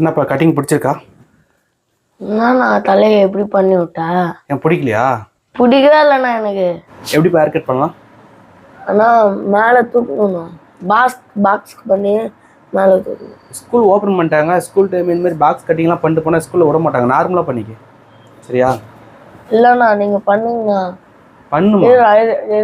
என்னப்பா கட்டிங் பிடிச்சிருக்கா? என்னண்ணா தலையை எப்படி பண்ணி விட்டா ஏன் பிடிக்கலையா? பிடிக்கவே இல்லைண்ணா எனக்கு. எப்படிப்பா ஹேர் கட் பண்ணலாம்? ஆனால் மேலே தூக்கணும்ண்ணா பாக்ஸ் பாக்ஸ்க்கு பண்ணி மேலே தூக்கணும். ஸ்கூல் ஓப்பன் பண்ணிட்டாங்க. ஸ்கூல் டைம் இந்த மாதிரி பாக்ஸ் கட்டிங்லாம் பண்ணிட்டு போனால் ஸ்கூலில் விட மாட்டாங்க. நார்மலாக பண்ணிக்க. சரியா? இல்லைண்ணா நீங்கள் பண்ணுங்கண்ணா பண்ணுமா?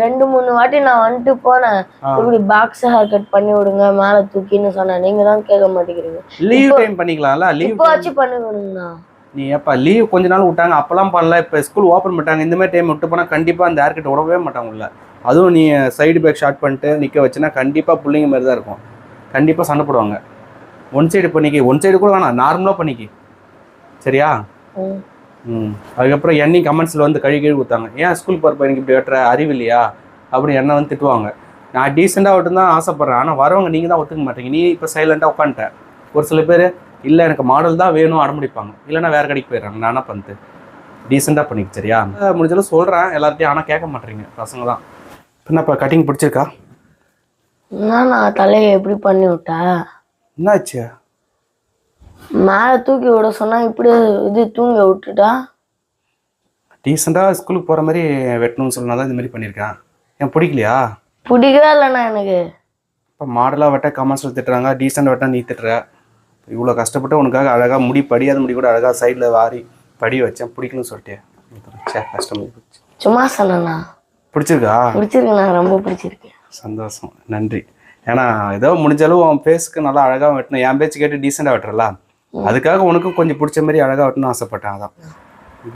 ரெண்டு மூணு வாட்டி நான் வந்துட்டு போனேன். இப்படி பாக்ஸ் ஹேர் கட் பண்ணி விடுங்க மேலே தூக்கின்னு சொன்னேன். நீங்கள் தான் கேட்க மாட்டேங்கிறீங்க. Leave time பண்ணிக்கலாம்ல? லீவ் இப்போ வச்சு பண்ணி கொடுங்கண்ணா நீ ஏப்பா லீவ் கொஞ்ச நாள் விட்டாங்க அப்போல்லாம் பண்ணல. இப்போ ஸ்கூல் ஓப்பன் பண்ணிட்டாங்க. இந்த மாதிரி டைம் விட்டு போனால் கண்டிப்பாக அந்த ஹேர் கட் விடவே மாட்டாங்க உள்ள அதுவும் நீ சைடு பேக் ஷார்ட் பண்ணிட்டு நிற்க வச்சுன்னா கண்டிப்பாக பிள்ளைங்க மாதிரி தான் இருக்கும். கண்டிப்பாக சண்டை போடுவாங்க. ஒன் சைடு பண்ணிக்கி ஒன் சைடு கூட வேணாம். நார்மலாக பண்ணிக்கி. சரியா? அதுக்கப்புறம் என்னையும் கமெண்ட்ஸில் வந்து கழுவி கழுவி கொடுத்தாங்க. ஏன் ஸ்கூல் போகிற பையனுக்கு இப்படி வெட்டுற அறிவு இல்லையா? அப்படி என்ன வந்து திட்டுவாங்க. நான் டீசெண்டாக தான் ஆசைப்பட்றேன். ஆனால் வரவங்க நீங்கள் தான் ஒத்துக்க மாட்டீங்க. நீ இப்போ சைலண்டாக உட்காந்துட்ட ஒரு சில பேர் இல்லை எனக்கு மாடல் தான் வேணும் அடம்பிடிப்பாங்க. இல்லைன்னா வேறு கடைக்கு போயிடுறாங்க. நான் என்ன பண்ணிட்டு டீசெண்டாக பண்ணிக்க சரியா? முடிஞ்சாலும் சொல்கிறேன் எல்லார்ட்டையும் ஆனால் கேட்க மாட்டேறீங்க. பசங்க தான். என்னப்பா கட்டிங் பிடிச்சிருக்கா? என்னண்ணா தலையை எப்படி பண்ணி விட்டா? என்னாச்சு? மேலே தூக்கி விட சொன்னா இப்படி இது தூங்க விட்டுட்டா? டீசெண்டாக ஸ்கூலுக்கு போகிற மாதிரி வெட்டணும்னு சொன்னா தான் இந்த மாதிரி பண்ணியிருக்கேன். ஏன் பிடிக்கலையா? பிடிக்கவே இல்லைண்ணா எனக்கு. இப்போ மாடலாக வெட்ட கமெண்ட்ஸில் திட்டுறாங்க டீசெண்டாக வெட்ட நீ திட்டுற. இவ்வளோ கஷ்டப்பட்டு உனக்காக அழகாக முடி படியாத முடி கூட அழகாக சைடில் வாரி படி வச்சேன் பிடிக்கலன்னு சொல்லிட்டேன். சே போச்சு. சும்மா சொன்னண்ணா. பிடிச்சிருக்கா? பிடிச்சிருக்குண்ணா ரொம்ப பிடிச்சிருக்கு. சந்தோஷம் நன்றி. ஏன்னா ஏதோ முடிஞ்ச அளவு உன் ஃபேஸ்க்கு நல்லா அழகாக வெட்டணும். என் பேச்சு கேட்டு டீசெண்டாக வெட்டுறல? அதுக்காக உனக்கும் கொஞ்சம் பிடிச்ச மாதிரி அழகாக வெட்டணும்னு ஆசைப்பட்டேன் அதான்.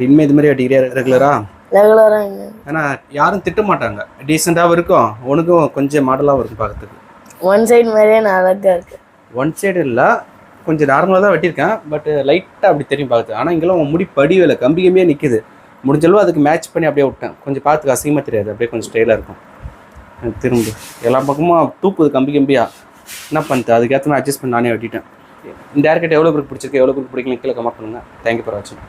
இனிமேல் இது மாதிரி வெட்டிக்கிறியா ரெகுலராக ரெகுலராக ஏன்னா யாரும் திட்ட மாட்டாங்க. டீசெண்டாகவும் இருக்கும் உனக்கும் கொஞ்சம் மாடலாகவும் இருக்கும் பார்க்கறதுக்கு. ஒன் சைடு மாதிரியே நான் அழகா இருக்கு. ஒன் சைடு இல்லை கொஞ்சம் நார்மலாக தான் வெட்டியிருக்கேன் பட் லைட்டாக அப்படி தெரியும் பார்த்து ஆனால் இங்கெல்லாம் உன் முடி படிவில்லை கம்பி கம்பியாக நிற்குது முடிஞ்சளவு அதுக்கு மேட்ச் பண்ணி அப்படியே விட்டேன். கொஞ்சம் பார்த்துக்க அசிங்கமாக தெரியாது அப்படியே கொஞ்சம் ஸ்டைலாக இருக்கும். திரும்ப. எல்லா பக்கமும் தூக்குது கம்பி கம்பியா. என்ன பண்ணிட்டு? அதுக்கேற்ற நான் அட்ஜஸ்ட் பண்ணி நானே வெட்டிட்டேன். இந்த ஹேர் எவ்வளோ பேருக்கு பிடிச்சிருக்கு? எவ்வளோ பேருக்கு பிடிக்கல கீழே கமெண்ட் பண்ணுங்கள் தேங்க்யூ ஃபார் வாட்சிங்